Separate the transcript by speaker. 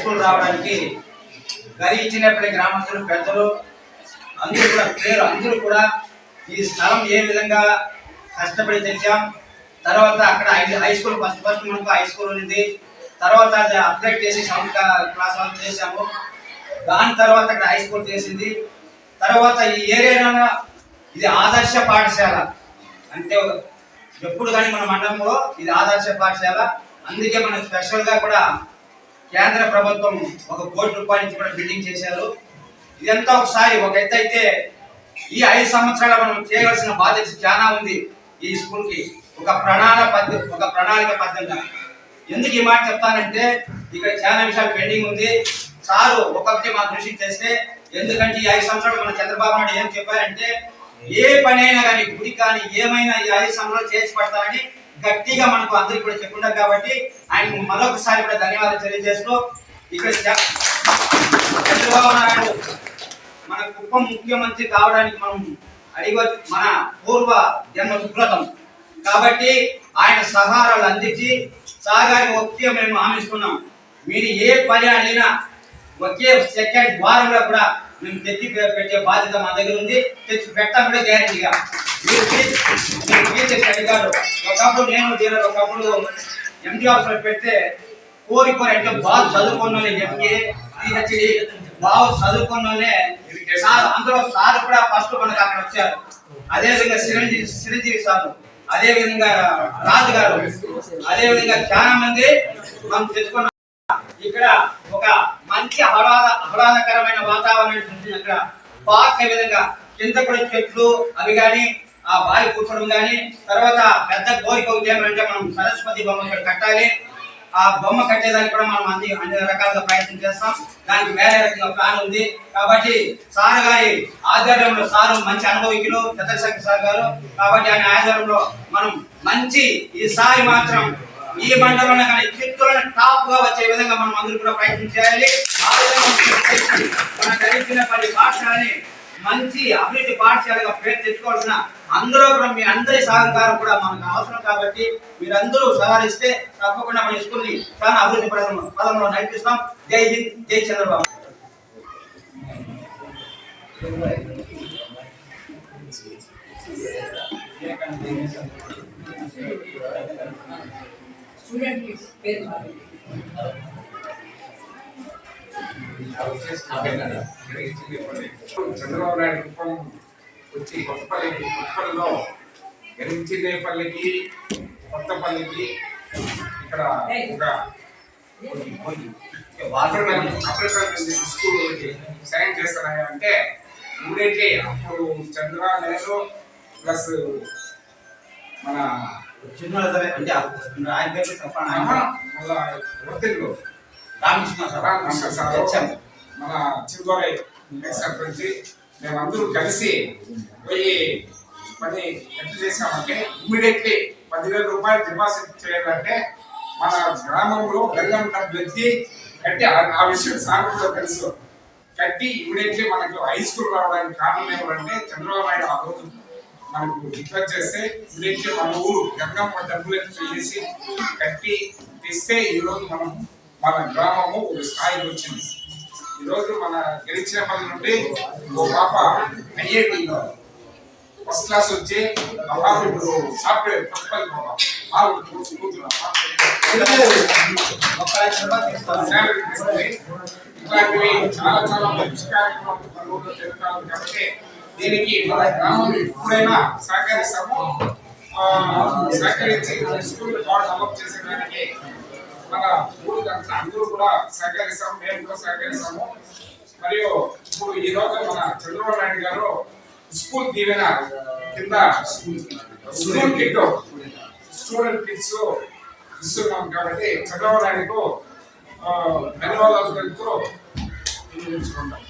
Speaker 1: School రావడానికి గరి ఇచ్చినప్పటి గ్రామస్తులు పెద్దలు అందరూ కూడా పేరు అందరూ కూడా ఈ స్థలం ఏ విధంగా కష్టపడి తెచ్చాం. తర్వాత అక్కడ high- high school first first మనకు హై స్కూల్ ఉంది. తర్వాత అది అప్గ్రేడ్ చేసి సెవెంత్ క్లాస్ వాళ్ళు చేశాము. దాని తర్వాత అక్కడ హై స్కూల్ చేసింది. తర్వాత ఈ ఏరియాలో ఇది ఆదర్శ పాఠశాల. అంటే ఎప్పుడు కానీ మన మండలంలో ఇది ఆదర్శ పాఠశాల. అందుకే మనం స్పెషల్గా కూడా కేంద్ర ప్రభుత్వం ఒక కోటి రూపాయల నుంచి కూడా బిల్డింగ్ చేశారు. ఇదంతా ఒకసారి ఒక ఎత్తు అయితే ఈ ఐదు సంవత్సరాలు మనం చేయవలసిన బాధ్యత చాలా ఉంది ఈ స్కూల్కి. ఒక ప్రణాళిక పద్ధతి ఒక ప్రణాళిక పద్ధతిగా ఎందుకు ఈ మాట చెప్తానంటే ఇక్కడ చాలా విషయాలు పెండింగ్ ఉంది. సారు ఒక్కొక్కటి మా కృషి చేస్తే ఎందుకంటే ఈ ఐదు సంవత్సరాలు మన చంద్రబాబు నాయుడు ఏం చెప్పారంటే ఏ పని అయినా కానీ గుడి కానీ ఏమైనా ఈ ఐదు సంవత్సరాలు చేసి పడతారని గట్టిగా మనకు అందరికి కూడా చెప్పుకుంటారు కాబట్టి ఆయన మరొకసారి కూడా ధన్యవాదాలు తెలియజేస్తూ ఇక్కడ చంద్రబాబు నాయుడు మన కుప్పం ముఖ్యమంత్రి కావడానికి మనం అడిగ మన పూర్వ జన్మ సుకృతం కాబట్టి ఆయన సహారాలు అందించి సాగారికి ఒకే మేము హామీస్తున్నాం మీరు ఏ పని అడిగినా ఒకే సెకండ్ వారంలో కూడా మేము తెచ్చి పెట్టే బాధ్యత మా దగ్గర ఉంది. తెచ్చి పెట్టాం కూడా గ్యారెంటీగా మీరు తీసి- మీరు ఒకప్పుడు నేను దీనిలో ఒకప్పుడు ఎండి ఆఫీసులో పెడితే కోరి కోరి అంటే బాగా చదువుకున్న ఎంఏ పిహెచ్డి బాగా చదువుకున్న సార్ అందులో సార్ కూడా ఫస్ట్ మనకు అక్కడ వచ్చారు. అదే విధంగా చిరంజీవి చిరంజీవి సార్ అదే విధంగా రాజు గారు అదే విధంగా చాలా మంది మనం తెచ్చుకున్నాం ఇక్కడ ఒక మంచి ఆహ్లాద ఆహ్లాదకరమైన వాతావరణం ఉంటుంది అక్కడ. పార్క్ విధంగా? కింద కూడా చెట్లు అవి కానీ ఆ బావి కూర్చోడం కానీ తర్వాత పెద్ద కోరిక ఒకటి అంటే మనం సరస్వతి బొమ్మ ఇక్కడ కట్టాలి. ఆ బొమ్మ కట్టేదానికి కూడా మనం అన్ని అన్ని రకాలుగా ప్రయత్నం చేస్తాం. దానికి వేరే రకంగా ప్లాన్ ఉంది. కాబట్టి సార్ గారి ఆధ్వర్యంలో సారు మంచి అనుభవికులు చంద్రశేఖర్ సార్ గారు. కాబట్టి ఆయన ఆధ్వర్యంలో మనం మంచి ఈసారి మాత్రం ఈ మండలంలో కానీ చిత్తూరులో టాప్గా వచ్చే విధంగా మనం అందరూ కూడా ప్రయత్నం చేయాలి. ఆ విధంగా మన చేసి మన గడిచినపల్లి మంచి అభివృద్ధి పాఠశాలగా పేరు తెచ్చుకోవాల్సిన అందరూ కూడా మీ అందరి సహకారం కూడా మనకు అవసరం కాబట్టి మీరందరూ సహకరిస్తే తప్పకుండా మన స్కూల్ని చాలా అభివృద్ధి పదం పదంలో నడిపిస్తాం. జై హింద్ జై చంద్రబాబు.
Speaker 2: స్టూడెంట్ పేరు
Speaker 3: చంద్రబాబు నాయుడు కుప్పం వచ్చి కొత్తపల్లి కొత్తపల్లిలో ఎరించినేపల్లికి కొత్తపల్లికి ఇక్కడ ఒక వాటర్ స్కూల్ సైన్ చేస్తారా అంటే ఇమీడియట్లీ అప్పుడు చంద్ర నేను ప్లస్ మన
Speaker 1: చిన్న అంటే ఆయన పేరు
Speaker 3: ఆహా,
Speaker 1: ఆయన రామకృష్ణ
Speaker 3: రామకృష్ణ సార్ మన చిరుదోరై సర్పంచి మేమందరూ కలిసి పోయి పని ఎంత చేసామంటే ఇమ్మీడియట్లీ పదివేల రూపాయలు డిపాజిట్ చేయాలంటే మన గ్రామంలో బెల్లం డబ్బు ఎత్తి కట్టి ఆ- విషయం సాగుతో తెలుసు. కట్టి ఇమ్మీడియట్లీ మనకు హై స్కూల్ రావడానికి కారణం ఏమంటే చంద్రబాబు నాయుడు ఆ రోజు మనకు రిక్వెస్ట్ చేస్తే ఇమ్మీడియట్లీ మన ఊరు గంగమ్మ డబ్బులు చేసి కట్టి తెస్తే ఈరోజు మనం మన గ్రామము ఒక స్థాయికి వచ్చింది. ఈరోజు మన గెలిచిన పని నుండి ఓ పాప ఐఐటిలో ఫస్ట్ క్లాస్ వచ్చి ఆ పాప ఇప్పుడు సాఫ్ట్వేర్ పాప ఆవిడ ఆ ఇట్లాంటివి చాలా చాలా మంచి కార్యక్రమాలు కాబట్టి దీనికి మన గ్రామం ఎప్పుడైనా సహకరిస్తాము. సహకరించి స్కూల్ బాగా డెవలప్ చేసేదానికి మన ఊరు అందరూ కూడా సహకరిస్తాం మేము కూడా సహకరిస్తాము. మరియు ఇప్పుడు ఈ రోజు మన చంద్రబాబు నాయుడు గారు స్కూల్ దీవెన కింద స్కూల్ కిట్ స్టూడెంట్ కిట్స్ ఇస్తున్నాం కాబట్టి చంద్రబాబు నాయుడుకు ఆ, ధన్యవాదాలు తెలుపుతూ వినియోగించుకుంటాం